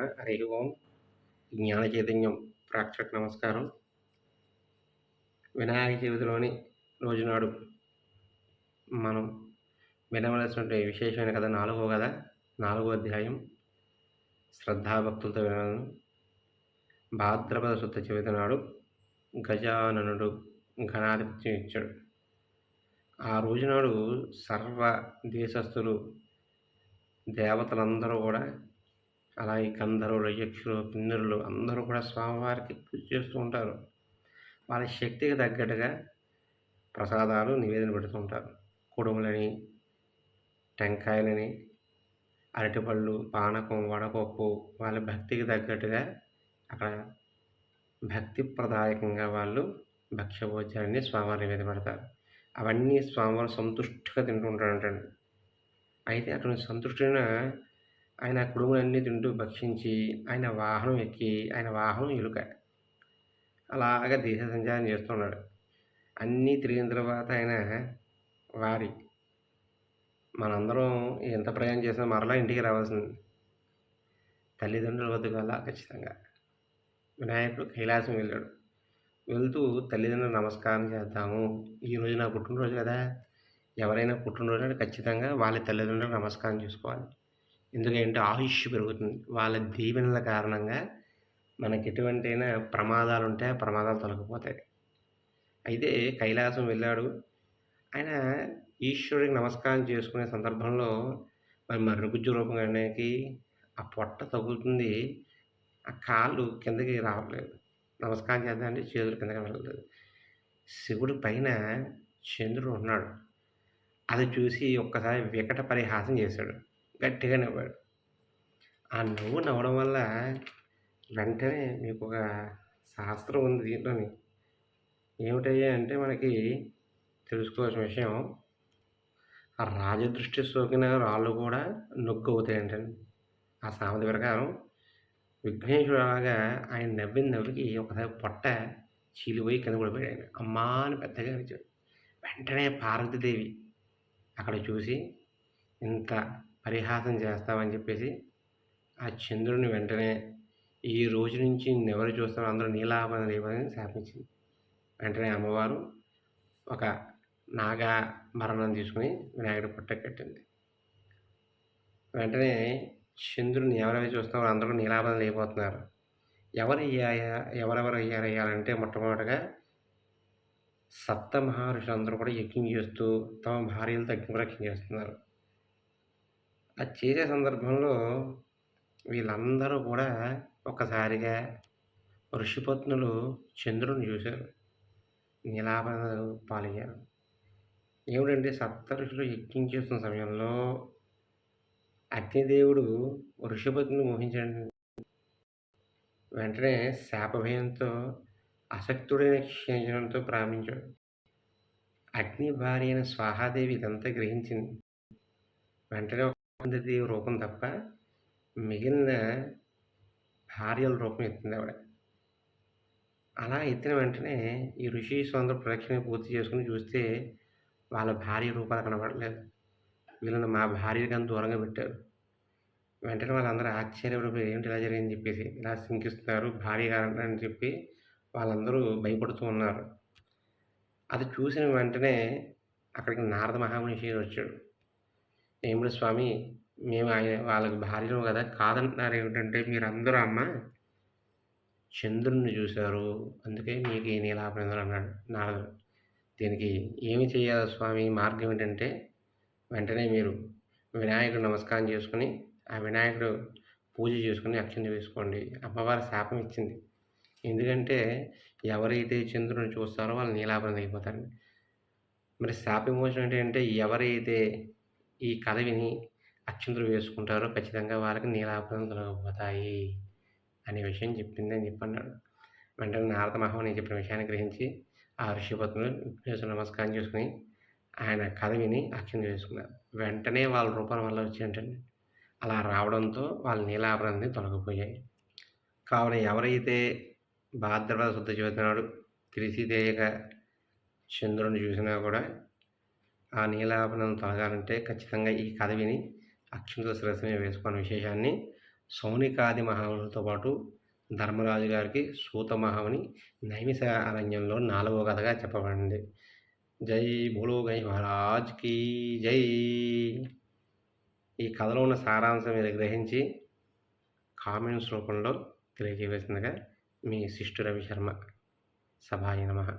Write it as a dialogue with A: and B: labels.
A: హరి ఓం జ్ఞాన చైతన్యం ప్రేక్షకు నమస్కారం వినాయక చవితిలోని రోజునాడు మనం వినవలసినటువంటి విశేషమైన కథ నాలుగో కథ నాలుగో అధ్యాయం శ్రద్ధాభక్తులతో వినను భాద్రపద శుద్ధ చవితి నాడు గజాననుడు ఘనాధిపత్యం ఇచ్చాడు ఆ రోజునాడు సర్వ దేశస్థులు దేవతలందరూ కూడా అలాగే గంధర్వులు యక్షులు కిన్నరులు అందరూ కూడా స్వామివారికి పూజ చేస్తూ ఉంటారు. వాళ్ళ శక్తికి తగ్గట్టుగా ప్రసాదాలు నివేదన పెడుతూ ఉంటారు. కుడుములని టెంకాయలని అరటిపళ్ళు పానకం వడపప్పు వాళ్ళ భక్తికి తగ్గట్టుగా అక్కడ భక్తి ప్రదాయకంగా వాళ్ళు భక్ష్యభోజనాన్ని స్వామివారి నివేదన పెడతారు. అవన్నీ స్వామివారు సంతుష్టిగా తింటూ ఉంటాడంటండి అయితే అటువంటి సంతుష్టిన ఆయన కుడుములన్నీ తింటూ భక్షించి ఆయన వాహనం ఎక్కి ఆయన వాహనం ఎలుక. అలాగ దేశ సంచారం చేస్తున్నాడు. అన్నీ తిరిగిన తర్వాత ఆయన వారి. మనందరం ఎంత ప్రయాణం చేసినా మరలా ఇంటికి రావాల్సింది. తల్లిదండ్రుల వద్దకు అలా ఖచ్చితంగా. వినాయకుడు కైలాసం వెళ్ళాడు. వెళ్తూ తల్లిదండ్రులు నమస్కారం చేద్దాము. ఈరోజు నా పుట్టినరోజు కదా. ఎవరైనా పుట్టినరోజు అంటే ఖచ్చితంగా వాళ్ళ తల్లిదండ్రులు నమస్కారం చేసుకోవాలి. ఎందుకంటే ఆయుష్ పెరుగుతుంది. వాళ్ళ దీవెనల కారణంగా మనకి ఎటువంటైనా ప్రమాదాలు ఉంటే ఆ ప్రమాదాలు తొలగిపోతాయి. అయితే కైలాసం వెళ్ళాడు. ఆయన ఈశ్వరుడికి నమస్కారం చేసుకునే సందర్భంలో మరి మరుగుజ్జు రూపంగానికి ఆ పొట్ట తగులుతుంది. ఆ కాళ్ళు కిందకి రావట్లేదు. నమస్కారం చేద్దామంటే చేతులు కిందకి వెళ్ళలేదు శివుడి పైన చంద్రుడు ఉన్నాడు. అది చూసి ఒక్కసారి వికట పరిహాసం చేశాడు. గట్టిగా నవ్వాడు ఆ నవ్వు నవ్వడం వల్ల వెంటనే మీకు ఒక శాస్త్రం ఉంది దీంట్లోని. ఏమిటయ్యా అంటే మనకి తెలుసుకోవాల్సిన విషయం ఆ రాజదృష్టి సోకిన రాళ్ళు కూడా నొగ్గు అవుతాయంటండి ఆ సామెత ప్రకారం విఘ్నేశ్వరుడు అలాగా ఆయన నవ్విన నవ్వికి ఒకసారి పొట్ట చీలిపోయి కింద పడిపోయాడు ఆయన అమ్మా అని పెద్దగా అరిచాడు. వెంటనే పార్వతీదేవి అక్కడ చూసి ఇంత పరిహాసం చేస్తామని చెప్పేసి ఆ చంద్రుని వెంటనే ఈ రోజు నుంచి ఎవరు చూస్తారో అందరూ నీలాభరణ లేవని శాపించింది. వెంటనే అమ్మవారు ఒక నాగా మరణం తీసుకుని వినాయకుడి పుట్ట కట్టింది. వెంటనే చంద్రుని ఎవరెవరు చూస్తారో అందరూ నీలాభరణ లేకపోతున్నారు ఎవరు అయ్యాయా ఎవరెవరు అయ్యారయ్యాలంటే మొట్టమొదటిగా సప్త మహర్షులు అందరూ కూడా యజ్ఞం చేస్తూ తమ భార్యలు తగ్గింపు రక్షణ చేస్తున్నారు. అది చేసే సందర్భంలో వీళ్ళందరూ కూడా ఒక్కసారిగా ఋషిపత్నులు చంద్రుని చూశారు. నీలాభరణలు పాలయ్యారు. ఏమిటంటే సప్త ఋషులు ఎక్కించేస్తున్న సమయంలో అగ్నిదేవుడు ఋషిపత్ని మోహించండి వెంటనే శాపభయంతో అసక్తుడైన క్షీణించడంతో ప్రారంభించాడు. అగ్ని భార్య అయిన స్వాహాదేవి ఇదంతా గ్రహించింది. వెంటనే దేవి రూపం తప్ప మిగిలిన భార్యల రూపం ఎత్తింది ఆవిడ. అలా ఎత్తిన వెంటనే ఈ ఋషి సొంత ప్రదక్షిణ పూర్తి చేసుకుని చూస్తే వాళ్ళ భార్య రూపాలు కనబడలేదు. వీళ్ళని మా భార్యకి అంత దూరంగా పెట్టారు. వెంటనే వాళ్ళందరూ ఆశ్చర్యపడిపోయి ఏంటి ఇలా జరిగిందని చెప్పేసి ఇలా శంకిస్తున్నారు భార్య గారు అని చెప్పి వాళ్ళందరూ భయపడుతూ ఉన్నారు. అది చూసిన వెంటనే అక్కడికి నారద మహామనిషి వచ్చాడు. ఏమిడు స్వామి మేము ఆయన వాళ్ళకి భార్యలు కదా. కాదంటున్నారు ఏమిటంటే మీరందరూ అమ్మ చంద్రుడిని చూశారు. అందుకే మీకు ఈ నీలాపరిందరు అన్నాడు. నారదుడు దీనికి ఏమి చేయాలి స్వామి? మార్గం ఏంటంటే వెంటనే మీరు వినాయకుడు నమస్కారం చేసుకుని ఆ వినాయకుడు పూజ చేసుకుని అక్షంత వేసుకోండి. అమ్మవారి శాపం ఇచ్చింది. ఎందుకంటే ఎవరైతే చంద్రుని చూస్తారో వాళ్ళు నీలాభరణ అయిపోతారు మరి శాప విమోచన ఏంటంటే ఎవరైతే ఈ కథ విని అక్షంతులు వేసుకుంటారో ఖచ్చితంగా వాళ్ళకి నీలాభరణం తొలగిపోతాయి అనే విషయం చెప్పింది అని చెప్పన్నాడు. వెంటనే నారద మహాముని చెప్పిన విషయాన్ని గ్రహించి ఆ ఋషిపత్నులు విఘ్నేశ్వర నమస్కారం చేసుకుని ఆయన కథ విని అక్షంత వేసుకున్నారు. వెంటనే వాళ్ళ రూపాల వల్ల వచ్చేటండి అలా రావడంతో వాళ్ళ నీలాభరణాన్ని తొలగిపోయాయి. కావున ఎవరైతే భాద్రపద శుద్ధ చదువుతున్నాడు తెలిసి తెలియక చంద్రుని చూసినా కూడా ఆ నీలాభరణం తొలగాలంటే ఖచ్చితంగా ఈ కథ విని అక్షంత శిరస్సు వేసుకున్న విశేషాన్ని సౌనికాది మహాములతో పాటు ధర్మరాజు గారికి సూత మహాముని నైమిష అరణ్యంలో నాలుగో కథగా చెప్పబడింది. జై బోలో గై మహారాజ్కి జై. ఈ కథలో ఉన్న సారాంశం మీరు గ్రహించి కామెంట్స్ రూపంలో తెలియజేయవలసిందిగా మీ శిష్టు రవి శర్మ. సభాయ నమ.